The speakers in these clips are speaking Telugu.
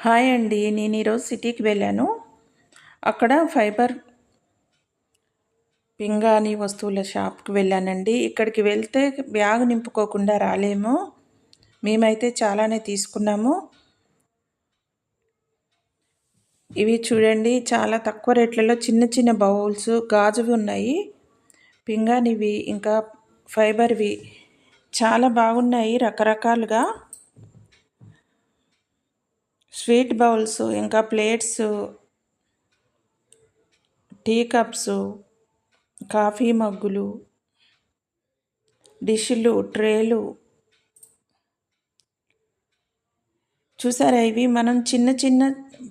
హాయ్ అండి. నేను ఈరోజు సిటీకి వెళ్ళాను. అక్కడ ఫైబర్ పింగాణి వస్తువుల షాప్కి వెళ్ళానండి. ఇక్కడికి వెళ్తే బ్యాగ్ నింపుకోకుండా రాలేము. మేమైతే చాలానే తీసుకున్నాము. ఇవి చూడండి చాలా తక్కువ రేట్లలో చిన్న చిన్న బౌల్స్ గాజువి ఉన్నాయి. పింగాణివి ఇంకా ఫైబర్వి చాలా బాగున్నాయి రకరకాలుగా. స్వీట్ బౌల్స్ ఇంకా ప్లేట్స్ టీ కప్స్ కాఫీ మగ్గులు డిష్లు ట్రేలు. చూసారా ఇవి మనం చిన్న చిన్న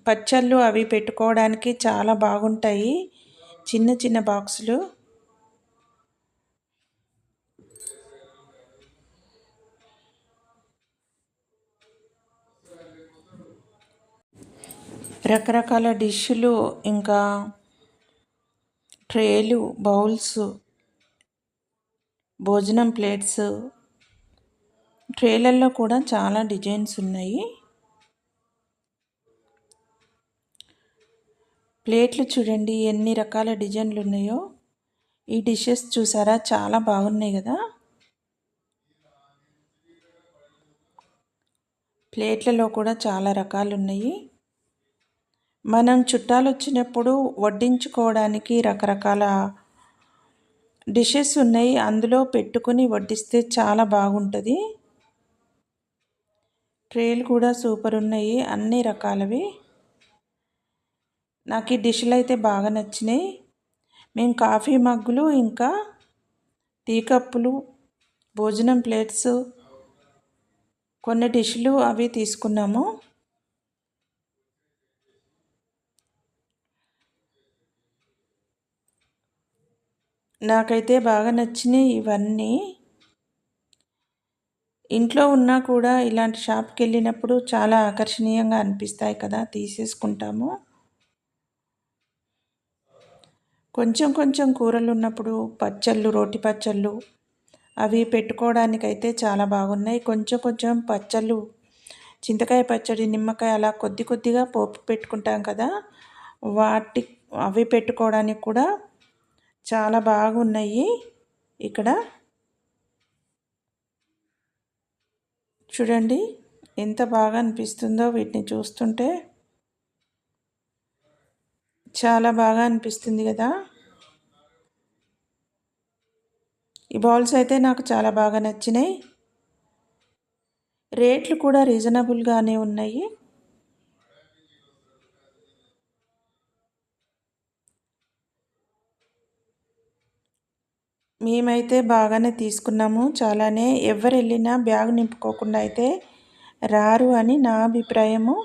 పచ్చళ్ళు అవి పెట్టుకోవడానికి చాలా బాగుంటాయి. చిన్న చిన్న బాక్సులు. రకరకాల డిష్లు ఇంకా ట్రేలు బౌల్స్ భోజనం ప్లేట్స్. ట్రేలల్లో కూడా చాలా డిజైన్స్ ఉన్నాయి. ప్లేట్లు చూడండి ఎన్ని రకాల డిజైన్లు ఉన్నాయో. ఈ డిషెస్ చూసారా? చాలా బాగున్నాయి కదా. ప్లేట్లలో కూడా చాలా రకాలు ఉన్నాయి. మనం చుట్టాలు వచ్చినప్పుడు వడ్డించుకోవడానికి రకరకాల డిషెస్ ఉన్నాయి. అందులో పెట్టుకుని వడ్డిస్తే చాలా బాగుంటుంది. ట్రేలు కూడా సూపర్ ఉన్నాయి. అన్ని రకాలవి. నాకు ఈ డిష్లు అయితే బాగా నచ్చినాయి. మేము కాఫీ మగ్గులు ఇంకా టీ కప్పులు భోజనం ప్లేట్స్ కొన్ని డిష్లు అవి తీసుకున్నాము. నాకైతే బాగా నచ్చినాయి ఇవన్నీ. ఇంట్లో ఉన్నా కూడా ఇలాంటి షాప్కి వెళ్ళినప్పుడు చాలా ఆకర్షణీయంగా అనిపిస్తాయి కదా తీసేసుకుంటాము. కొంచెం కొంచెం కూరలు ఉన్నప్పుడు పచ్చళ్ళు రోటి పచ్చళ్ళు అవి పెట్టుకోవడానికైతే చాలా బాగున్నాయి. కొంచెం కొంచెం పచ్చళ్ళు చింతకాయ పచ్చడి నిమ్మకాయ అలా కొద్ది కొద్దిగా పోపు పెట్టుకుంటాం కదా వాటి అవి పెట్టుకోవడానికి కూడా చాలా బాగున్నాయి. ఇక్కడ చూడండి ఎంత బాగా అనిపిస్తుందో వీటిని చూస్తుంటే. చాలా బాగా అనిపిస్తుంది కదా. ఈ బాల్స్ అయితే నాకు చాలా బాగా నచ్చినాయి. రేట్లు కూడా రీజనబుల్గానే ఉన్నాయి. మేమైతే బాగానే తీసుకున్నాము. చాలానే ఎవరు వెళ్ళినా బ్యాగ్ నింపుకోకుండా అయితే రారు అని నా అభిప్రాయము.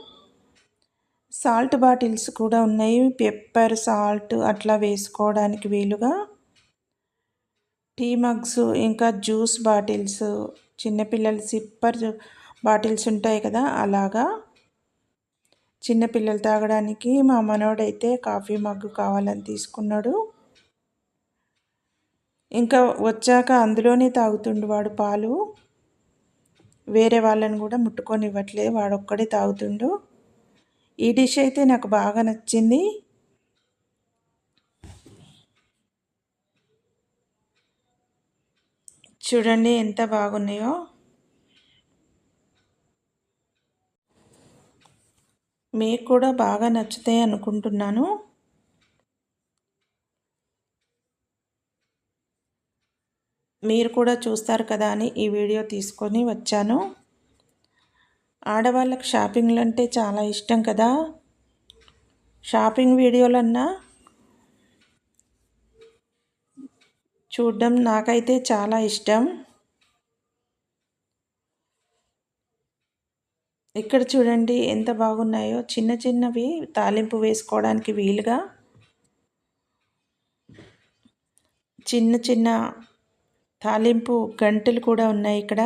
సాల్ట్ బాటిల్స్ కూడా ఉన్నాయి. పెప్పర్ సాల్ట్ అట్లా వేసుకోవడానికి వీలుగా. టీ మగ్స్ ఇంకా జ్యూస్ బాటిల్స్ చిన్నపిల్లల సిప్పర్ బాటిల్స్ ఉంటాయి కదా అలాగా. చిన్నపిల్లలు తాగడానికి మా మనోడైతే కాఫీ మగ్గు కావాలని తీసుకున్నాడు. ఇంకా వచ్చాక అందులోనే తాగుతుండు వాడు పాలు. వేరే వాళ్ళని కూడా ముట్టుకొని ఇవ్వట్లేదు వాడు ఒక్కడే తాగుతుండు. ఈ డిష్ అయితే నాకు బాగా నచ్చింది. చూడండి ఎంత బాగున్నాయో. మీకు కూడా బాగా నచ్చుతాయి అనుకుంటున్నాను. మీరు కూడా చూస్తారు కదా అని ఈ వీడియో తీసుకొని వచ్చాను. ఆడవాళ్ళకి షాపింగ్లు అంటే చాలా ఇష్టం కదా. షాపింగ్ వీడియోలన్నా చూడడం నాకైతే చాలా ఇష్టం. ఇక్కడ చూడండి ఎంత బాగున్నాయో. చిన్న చిన్నవి తాలింపు వేసుకోవడానికి వీలుగా చిన్న చిన్న తాలింపు గంటలు కూడా ఉన్నాయి ఇక్కడ.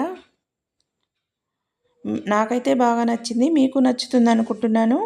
నాకైతే బాగా నచ్చింది మీకు నచ్చుతుంది అనుకుంటున్నాను.